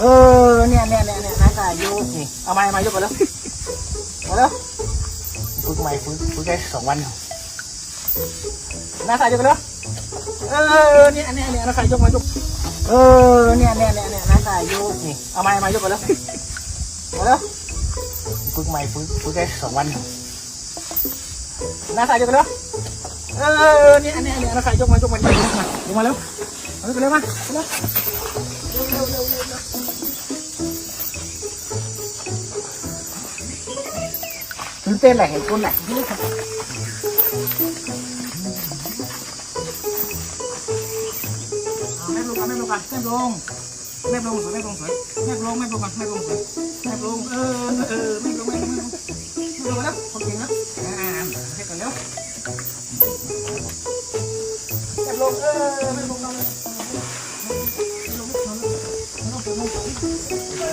เออเนี่ยเนี่ยเนี่ยเนี่ยนักอายุนี่เอาไม้มายกกันแล้วมาแล้วฝึกใหม่ฝึกฝึกได้สองวันนักอายุกันแล้วเออเนี่ยเนี่ยเนี่ยนักอายุมายกเออเนี่ยเนี่ยเนี่ยเนี่ยนักอายุนี่เอาไม้มายกกันแล้วมาแล้วฝึกใหม่ฝึกฝึกได้สองวันนักอายุกันแล้วเออเนี่ยเนี่ยเนี่ยนักอายุมายกมายกมาลงมาแล้วเอาเร็วมาเร็วตื่นเต้นและเห็นคนแหละแม่ล งกันแม่ลงกันแม่ลงแม่ลงสวยแม่ลงสวยแม่ลงแม่ลงกันแม่ลงสวยแม่ลงเออเออแม่ล สวยแม่ลง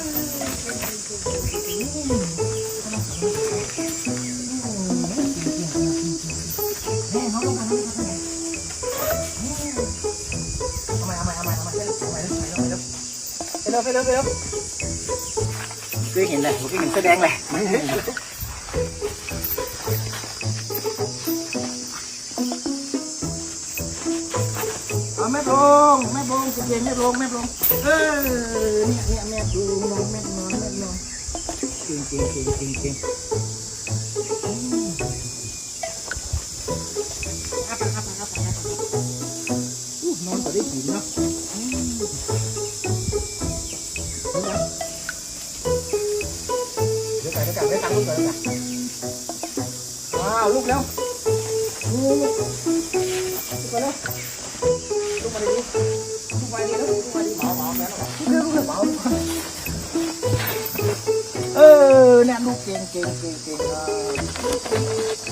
สวยแม่เขาลงมาแล้ว เอย่าใหม่เอาใหม่เอาใหม่เอาใหม่เอาใหม่เอาใหม่เร็วไปเร็วไปเร็วเคยเห็นเลยผมเคยเห็นแสดงเลยเอาแม่ลงแม่ลงจะเนแม่ลงเออเนี่ยเนี่ยแม่ดูนอนแม่นอนแม่นอนเก่งเก่งเก่งเก่งเก่งครับครับครับครับอู้นอนก็ได้กินเนาะเดี๋ยวกันเดี๋ยวกันเดี๋ยวกันลูกเดี๋ยวกันว้าวลูกแล้วลูกลูกไปแล้วลูกมาดีลูกมาดีแล้วลูก มาดีหมอหมอแม่ลูกลูกหมอเออเนี่ยลูกเก่งเก่งเก่งเก่งเออ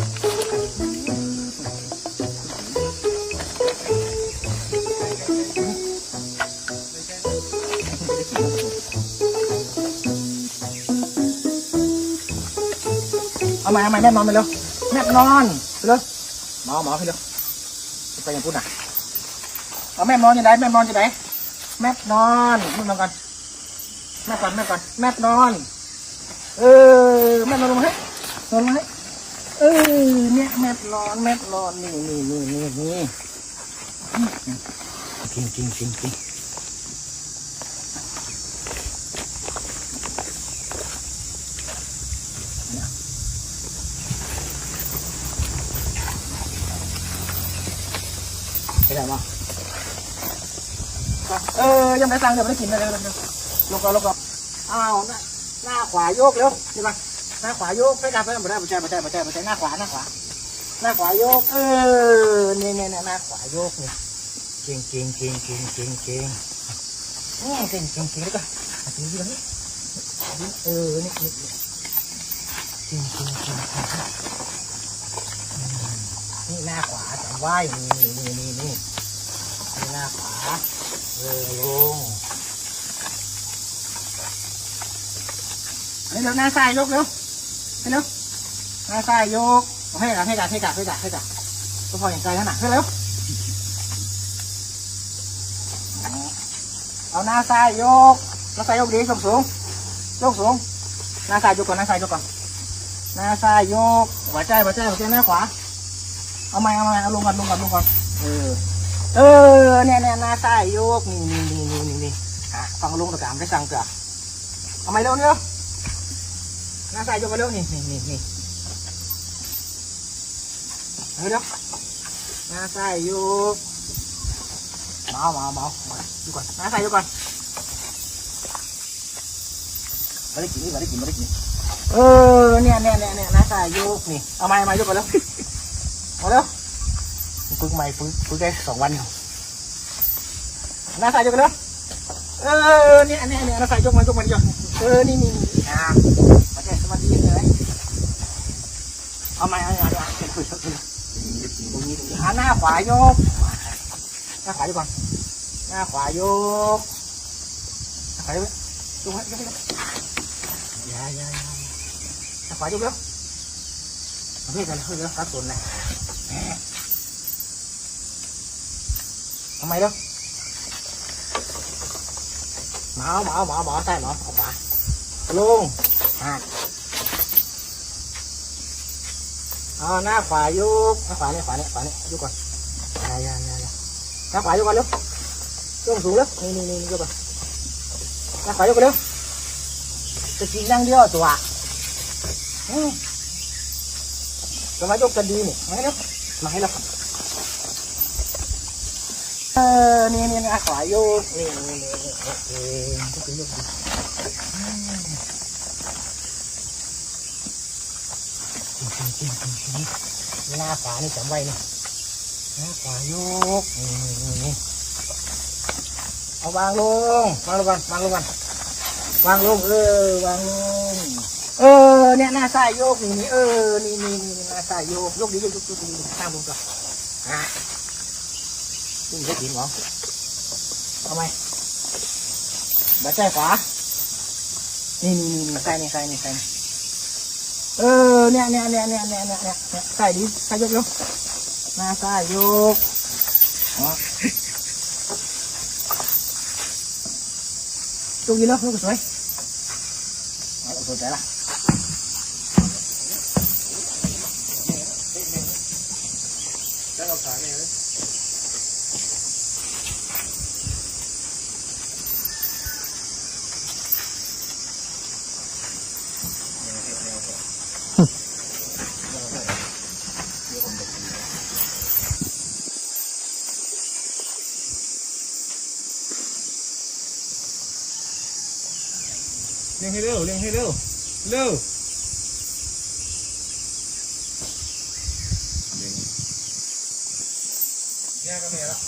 เอาใหม่เอาใหม่แม่นอนไปเร็วแม่นอนไปเร็วหมอหมอไปเร็วไปอย่างพูดน่ะ เอาแม่นอนยังไงแม่นอนยังไงแม่นอนแม่นอนก่อนแม่ก่อนแม่ก่อนแม่นอน เออแม่นอนลงมาให้นอนลงมาให้เออเนี่ยแม่นอนแม่นอนนี่นี่นี่นี่นี่กินกินกินกินไปไหนมา เออยังไม่สั่งเดี๋ยวไม่ได้กินเลยเร็วเร็วเร็วลงก่อนลงก่อนอ้าวหน้าหน้าขวาโยกเร็วเดี๋ยวก่อนหน้าขวาโยกไปดับไปไม่ได้ไม่ใช่ไม่ใช่ไม่ใช่ไม่ใช่หน้าขวาหน้าขวาหน้าขวาโยก เออเนี่ยเนี่ยเนี่ยหน้าขวาโยกนี่เก่งเก่งเก่งเก่งเก่งเก่งอืมเก่งเก่งเก่งแล้วก็อะทีนี้ตรงนี้เออนี่นี่นี่เก่งเก่งเก่งเก่งอืมนี่หน้าขวาจำไว้นี่นี่นี่นี่นี่นี่หน้าขวา เออลงเร็วหน้าซ้ายยกเร็วเร็วหน้าซ้ายยกให้กันให้กันให้กันให้กันให้กันก็พออย่างใจขนาดเร็วเอาหน้าซ้ายยกหน้าซ้ายยกดีสูงสูงยกสูงหน้าซ้ายยกก่อนหน้าซ้ายยกก่อนหน้าซ้ายยกหัวใจหัวใจหัวใจหน้าขวาเอาไม้เอาไม้เอาลงก่อนลงก่อนลงก่อนเออ เออเนี่ยเนี่ยหน้าซ้ยกนี่นี่นี่นี่นี่นี่อะฟังลุงตะกามได้สั่งเถอะเอาไมเร็วเร็วหน้าซ้ยกไปเร็วนี่นี่นี่นี่เร็วเร็วหน้าซ้ยกเบาเบาเบาดูก่อนหน้าซ้ยกก่อนมาได้กินนี่มาได้กินมาได้กินเออเนี่ยเนี่ยเนี่ยเนี่ยหน้าซ้ยกนี่เอาไม้มายกไปแล้วมาแล้ว ฝึกใหม่ฝึกฝึกได้สองวันหน้าซ้ายยกไปแล้วเออเนี่ยเนี่ยเนี่ยหน้าซ้ายยกมายกมันยกเออนี่นี่นี่อ่ามาแจ้สวัสดีเลยเอาไหมเอาไหมเอาไหมคุยคุยคุยตรงนี้ตรงนี้หาหน้าขวายกหน้าขวายกก่อนหน้าขวายกขวายกยกไว้ยกไว้ย่ายายาหน้าขวายกเร็วเอาเพื่อนกันเพื่อนกันครับส่วไหน ทำไมเร็วมาหมอหมอหมอหมอใต้หมอเอาขวาลงอ่าเอาหน้าขวายุกหน้าขวาเนี่ยขวาเนี่ยขวาเนี่ยยกก่อนย่าย่าย่ายาหน้าขวายุกก่อนเร็วยกสูงเร็วนี่นี่นี่ยุกก่อนหน้าขวายุกก่อนเร็วจะกินนั่งเดียวตัวอืมจะมยกกันดีนี่มาให้เร็วมาให้เร็ว ออนี่นี่น้าขวายกนี่นี่นี่นี่หน้าขวานี่จำไว้นะหน้าขวายกนี่นี่นี่เอาวางลงวางลงก่อนวางลงก่อนวางลงเออวางลงเออเนี่ยหน้าซ้ายโยกนี่นี่เออนี่นี่นี่หน้าซ้ายโยกยกดียกยกยกดีข้างลงก่อนอะ cũng rất điểm ngon không ai bánh cay quá nhìn nhìn nhìn cay này cay này cay này ơ nè nè nè nè nè nè nè cay đi cay vô luôn, nè cay vô. Đó. Chung gì nữa không có suối đó, rồi trái lại ลี้ยงให้เร็วเลี้ยงให้เร็วเร็วเนี่ยก็มีแล้ว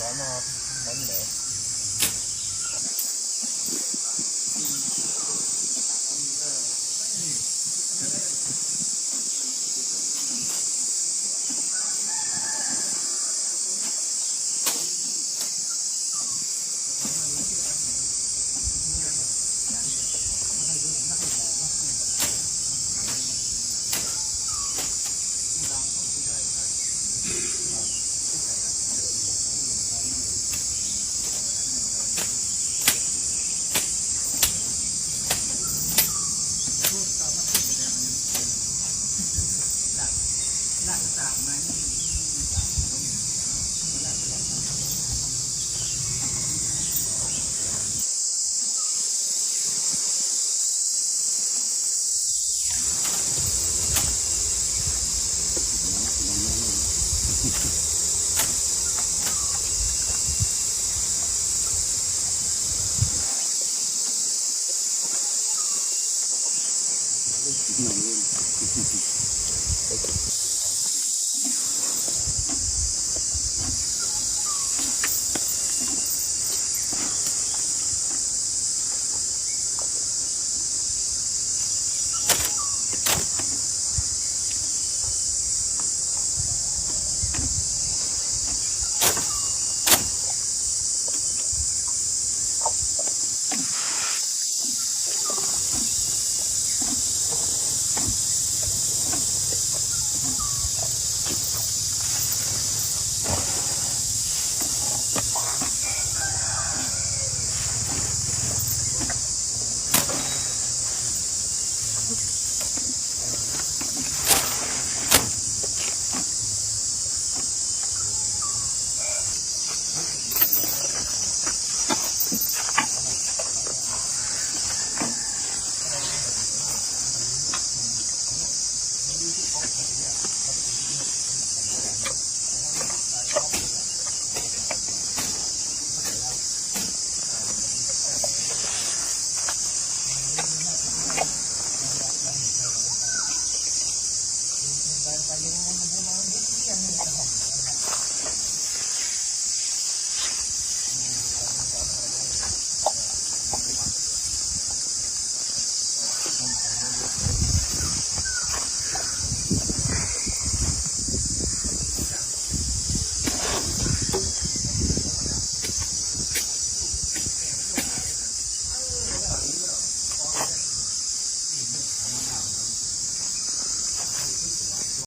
ร้อนมาร้อนเหล Thank.